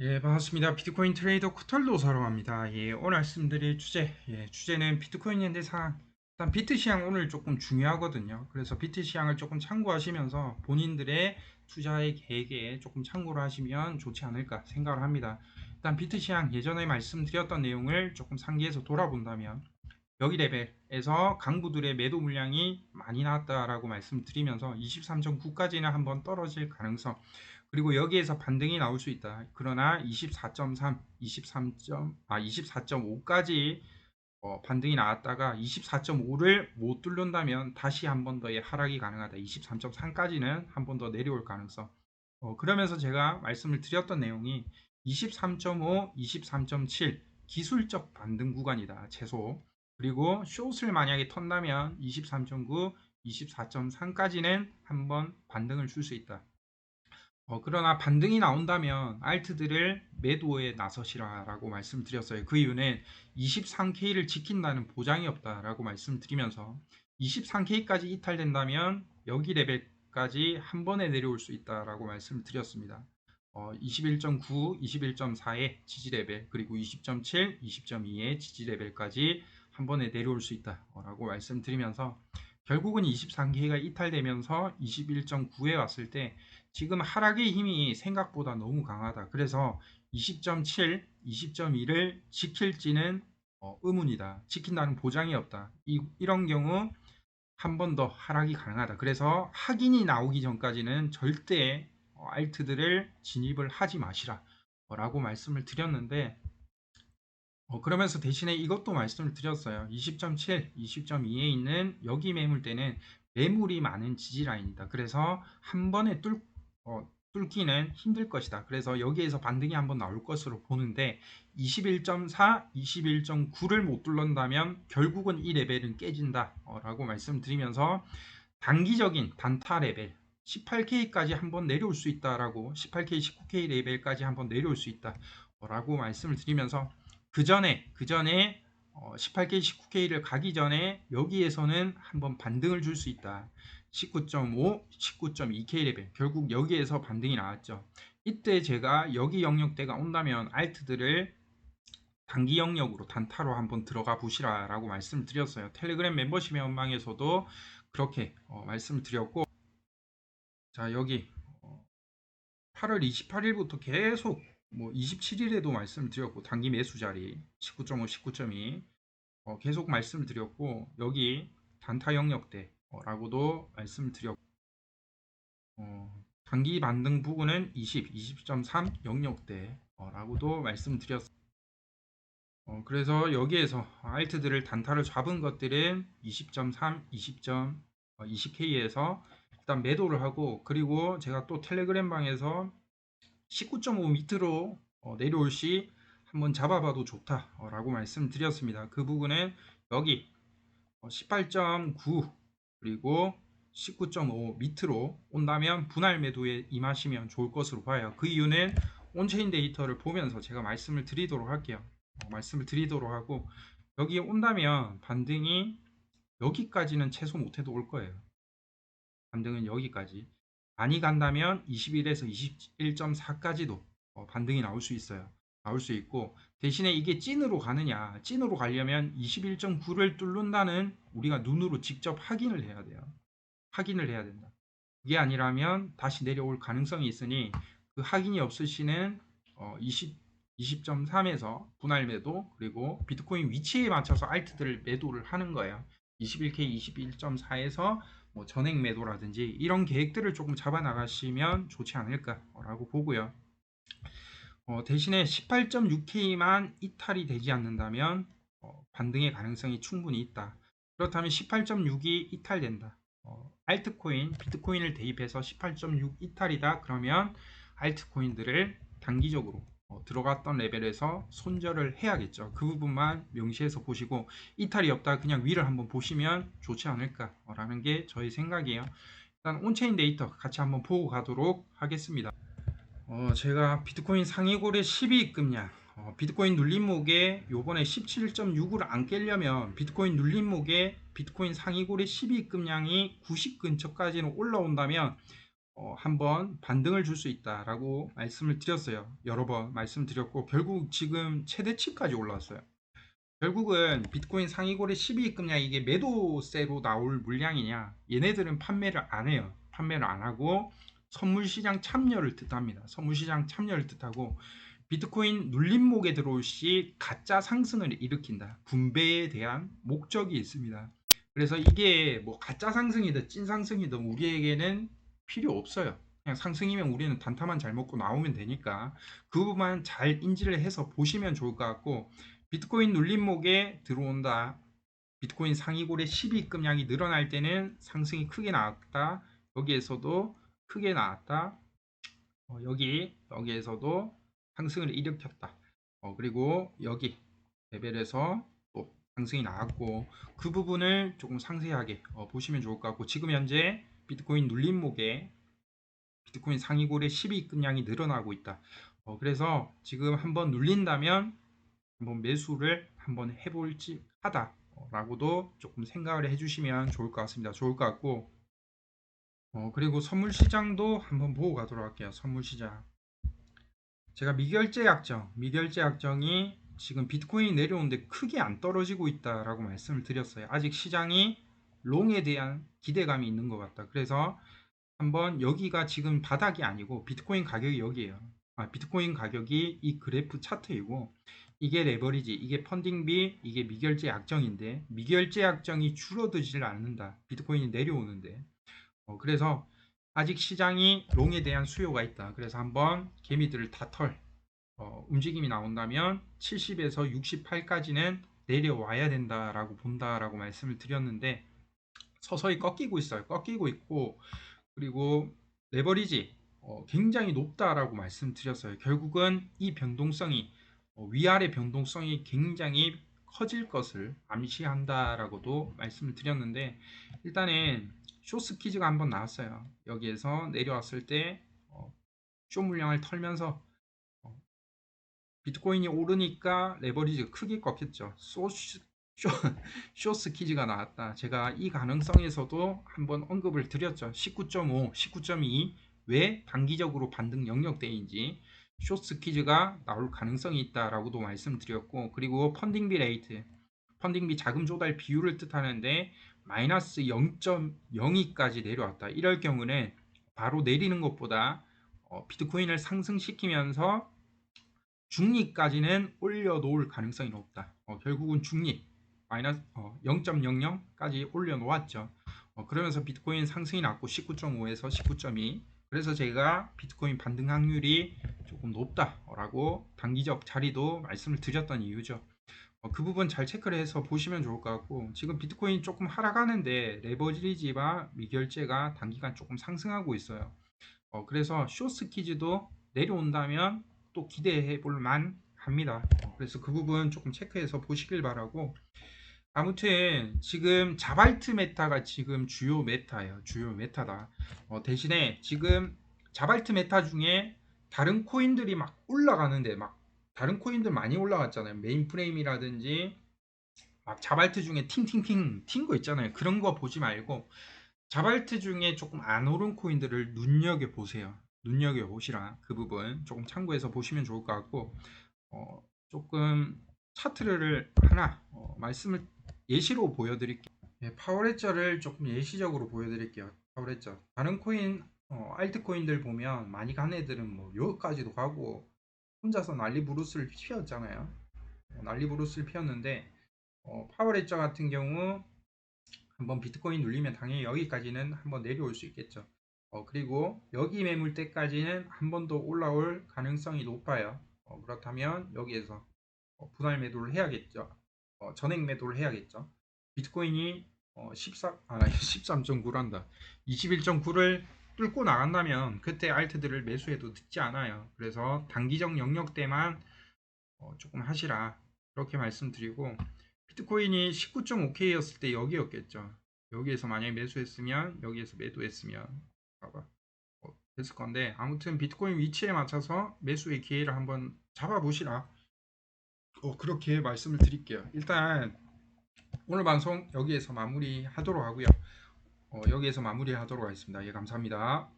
예, 반갑습니다. 비트코인 트레이더 코털도 사랑합니다. 예, 오늘 말씀드릴 주제, 예, 주제는 비트코인 현대 상황. 일단 비트 시황 오늘 조금 중요하거든요. 그래서 비트 시황을 조금 참고하시면서 본인들의 투자의 계획에 조금 참고를 하시면 좋지 않을까 생각을 합니다. 일단 비트 시황 예전에 말씀드렸던 내용을 조금 상기해서 돌아본다면 여기 레벨에서 강부들의 매도 물량이 많이 나왔다라고 말씀드리면서 23.9까지는 한번 떨어질 가능성 그리고 여기에서 반등이 나올 수 있다. 그러나 24.3, 23. 아 24.5까지 어, 반등이 나왔다가 24.5를 못 뚫는다면 다시 한 번 더의 하락이 가능하다. 23.3까지는 한 번 더 내려올 가능성. 어, 그러면서 제가 말씀을 드렸던 내용이 23.5, 23.7 기술적 반등 구간이다. 최소. 그리고 숏을 만약에 턴다면 23.9, 24.3까지는 한번 반등을 줄 수 있다. 어, 그러나 반등이 나온다면 알트들을 매도에 나서시라라고 말씀드렸어요. 그 이유는 23K를 지킨다는 보장이 없다라고 말씀드리면서 23K까지 이탈된다면 여기 레벨까지 한 번에 내려올 수 있다라고 말씀드렸습니다. 어, 21.9, 21.4의 지지 레벨 그리고 20.7, 20.2의 지지 레벨까지 한 번에 내려올 수 있다라고 말씀드리면서 결국은 23K가 이탈되면서 21.9에 왔을 때 지금 하락의 힘이 생각보다 너무 강하다. 그래서 20.7, 20.2를 지킬지는 어, 의문이다. 지킨다는 보장이 없다. 이, 이런 경우 한 번 더 하락이 가능하다. 그래서 확인이 나오기 전까지는 절대 어, 알트들을 진입을 하지 마시라. 라고 말씀을 드렸는데 어, 그러면서 대신에 이것도 말씀을 드렸어요. 20.7, 20.2에 있는 여기 매물대는 매물이 많은 지지라인이다. 그래서 한 번에 뚫, 어, 뚫기는 힘들 것이다. 그래서 여기에서 반등이 한번 나올 것으로 보는데 21.4, 21.9를 못 뚫는다면 결국은 이 레벨은 깨진다. 어, 라고 말씀드리면서 단기적인 단타 레벨 18K까지 한번 내려올 수 있다라고 18K, 19K 레벨까지 한번 내려올 수 있다. 라고 말씀을 드리면서 그 전에 그 전에 18K, 19K를 가기 전에 여기에서는 한번 반등을 줄 수 있다. 19.5, 19.2K 레벨 결국 여기에서 반등이 나왔죠. 이때 제가 여기 영역대가 온다면 알트들을 단기 영역으로 단타로 한번 들어가 보시라라고 말씀드렸어요. 텔레그램 멤버십 회원방에서도 그렇게 어, 말씀을 드렸고 자 여기 어, 8월 28일부터 계속 뭐 27일에도 말씀드렸고 단기 매수 자리 19.5, 19.2 어, 계속 말씀드렸고 여기 단타 영역대 라고도 말씀드렸고 어, 단기 반등 부분은 20, 20.3 영역대 라고도 말씀드렸습니다. 어, 그래서 여기에서 알트들을 단타를 잡은 것들은 20.3, 20. 20K에서 일단 매도를 하고 그리고 제가 또 텔레그램 방에서 19.5 밑으로 어, 내려올 시 한번 잡아봐도 좋다라고 말씀드렸습니다. 그 부분은 여기 18.9 어, 그리고 19.5 밑으로 온다면 분할 매도에 임하시면 좋을 것으로 봐요. 그 이유는 온체인 데이터를 보면서 제가 말씀을 드리도록 할게요. 어, 말씀을 드리도록 하고 여기에 온다면 반등이 여기까지는 최소 못해도 올 거예요. 반등은 여기까지. 많이 간다면 21에서 21.4까지도 어, 반등이 나올 수 있어요. 나올 수 있고 대신에 이게 찐으로 가느냐 찐으로 가려면 21.9를 뚫는다는 우리가 눈으로 직접 확인을 해야 돼요. 확인을 해야 된다. 그게 아니라면 다시 내려올 가능성이 있으니 그 확인이 없으시는 어, 20, 20.3에서 분할 매도 그리고 비트코인 위치에 맞춰서 알트들을 매도를 하는 거예요. 21K 21.4에서 뭐 전액 매도라든지 이런 계획들을 조금 잡아 나가시면 좋지 않을까 라고 보고요. 어, 대신에 18.6K만 이탈이 되지 않는다면 어, 반등의 가능성이 충분히 있다. 그렇다면 18.6이 이탈된다. 어, 알트코인, 비트코인을 대입해서 18.6 이탈이다. 그러면 알트코인들을 단기적으로 어, 들어갔던 레벨에서 손절을 해야겠죠. 그 부분만 명시해서 보시고 이탈이 없다 그냥 위를 한번 보시면 좋지 않을까라는 게 저의 생각이에요. 일단 온체인 데이터 같이 한번 보고 가도록 하겠습니다. 어, 제가 비트코인 상위고래 12입금량 어, 비트코인 눌림목에 요번에 17.6을 안 깨려면 비트코인 눌림목에 비트코인 상위고래 12입금량이 90 근처까지는 올라온다면 어, 한번 반등을 줄 수 있다라고 말씀을 드렸어요. 여러 번 말씀드렸고 결국 지금 최대치까지 올라왔어요. 결국은 비트코인 상위거래 12위급량 이게 매도세로 나올 물량이냐 얘네들은 판매를 안 해요. 판매를 안 하고 선물시장 참여를 뜻합니다. 선물시장 참여를 뜻하고 비트코인 눌림목에 들어올 시 가짜 상승을 일으킨다. 분배에 대한 목적이 있습니다. 그래서 이게 뭐 가짜 상승이든 찐 상승이든 우리에게는 필요 없어요. 그냥 상승이면 우리는 단타만 잘 먹고 나오면 되니까 그 부분만 잘 인지를 해서 보시면 좋을 것 같고 비트코인 눌림목에 들어온다. 비트코인 상위골의 12급량이 늘어날 때는 상승이 크게 나왔다. 여기에서도 크게 나왔다. 어, 여기 여기에서도 상승을 일으켰다. 어, 그리고 여기 레벨에서 또 상승이 나왔고 그 부분을 조금 상세하게 어, 보시면 좋을 것 같고 지금 현재 비트코인 눌림목에 비트코인 상위골의 12급량이 늘어나고 있다. 어, 그래서 지금 한번 눌린다면 한번 매수를 한번 해볼지 하다라고도 조금 생각을 해주시면 좋을 것 같습니다. 좋을 것 같고 어, 그리고 선물 시장도 한번 보고 가도록 할게요. 선물 시장. 제가 미결제 약정, 미결제 약정이 지금 비트코인이 내려오는데 크게 안 떨어지고 있다라고 말씀을 드렸어요. 아직 시장이 롱에 대한 기대감이 있는 것 같다. 그래서 한번 여기가 지금 바닥이 아니고 비트코인 가격이 여기에요. 아, 비트코인 가격이 이 그래프 차트이고 이게 레버리지, 이게 펀딩비, 이게 미결제 약정인데 미결제 약정이 줄어들질 않는다. 비트코인이 내려오는데 어, 그래서 아직 시장이 롱에 대한 수요가 있다. 그래서 한번 개미들을 다 털. 어, 움직임이 나온다면 70에서 68까지는 내려와야 된다라고 본다라고 말씀을 드렸는데 서서히 꺾이고 있어요. 꺾이고 있고 그리고 레버리지 어, 굉장히 높다라고 말씀드렸어요. 결국은 이 변동성이 어, 위아래 변동성이 굉장히 커질 것을 암시한다라고도 말씀을 드렸는데 일단은 쇼스키즈가 한번 나왔어요. 여기에서 내려왔을 때 어, 쇼 물량을 털면서 어, 비트코인이 오르니까 레버리지가 크게 꺾였죠. 쇼, 쇼, 쇼스키즈가 나왔다. 제가 이 가능성에서도 한번 언급을 드렸죠. 19.5, 19.2 왜 단기적으로 반등 영역대인지 쇼스키즈가 나올 가능성이 있다라고도 말씀드렸고 그리고 펀딩비 레이트 펀딩비 자금 조달 비율을 뜻하는데 마이너스 0.02까지 내려왔다. 이럴 경우는 바로 내리는 것보다 어, 비트코인을 상승시키면서 중립까지는 올려놓을 가능성이 높다. 어, 결국은 중립 마이너스 어, 0.00까지 올려놓았죠. 어, 그러면서 비트코인 상승이 났고 19.5에서 19.2 그래서 제가 비트코인 반등 확률이 조금 높다라고 단기적 자리도 말씀을 드렸던 이유죠. 어, 그 부분 잘 체크를 해서 보시면 좋을 것 같고 지금 비트코인 조금 하락하는데 레버리지와 미결제가 단기간 조금 상승하고 있어요. 어, 그래서 쇼스키즈도 내려온다면 또 기대해 볼 만 합니다. 어, 그래서 그 부분 조금 체크해서 보시길 바라고 아무튼 지금 자발트 메타가 지금 주요 메타예요. 주요 메타다. 어, 대신에 지금 자발트 메타 중에 다른 코인들이 막 올라가는데 막 다른 코인들 많이 올라갔잖아요. 메인 프레임이라든지 막 자발트 중에 팅팅팅 튄 거 있잖아요. 그런 거 보지 말고 자발트 중에 조금 안 오른 코인들을 눈여겨 보세요. 눈여겨 보시라 그 부분 조금 참고해서 보시면 좋을 것 같고 어, 조금 차트를 하나 어, 말씀을 예시로 보여드릴게요. 예, 파워레저를 조금 예시적으로 보여드릴게요. 파워레저 다른 코인 어, 알트코인들 보면 많이 간 애들은 뭐 여기까지도 가고 혼자서 난리 부르스를 피웠잖아요. 어, 난리 부르스를 피웠는데 어, 파워레저 같은 경우 한번 비트코인 눌리면 당연히 여기까지는 한번 내려올 수 있겠죠. 어, 그리고 여기 매물대까지는 한 번 더 올라올 가능성이 높아요. 어, 그렇다면 여기에서 어, 분할 매도를 해야겠죠. 어, 전액 매도를 해야겠죠. 비트코인이 어, 14, 아, 13.9란다. 21.9를 뚫고 나간다면 그때 알트들을 매수해도 늦지 않아요. 그래서 단기적 영역대만 어, 조금 하시라. 그렇게 말씀드리고 비트코인이 19.5K였을 때 여기였겠죠. 여기에서 만약에 매수했으면 여기에서 매도했으면 봐봐. 어, 됐을 건데 아무튼 비트코인 위치에 맞춰서 매수의 기회를 한번 잡아보시라. 어, 그렇게 말씀을 드릴게요. 일단 오늘 방송 여기에서 마무리하도록 하고요. 어, 여기에서 마무리하도록 하겠습니다. 예, 감사합니다.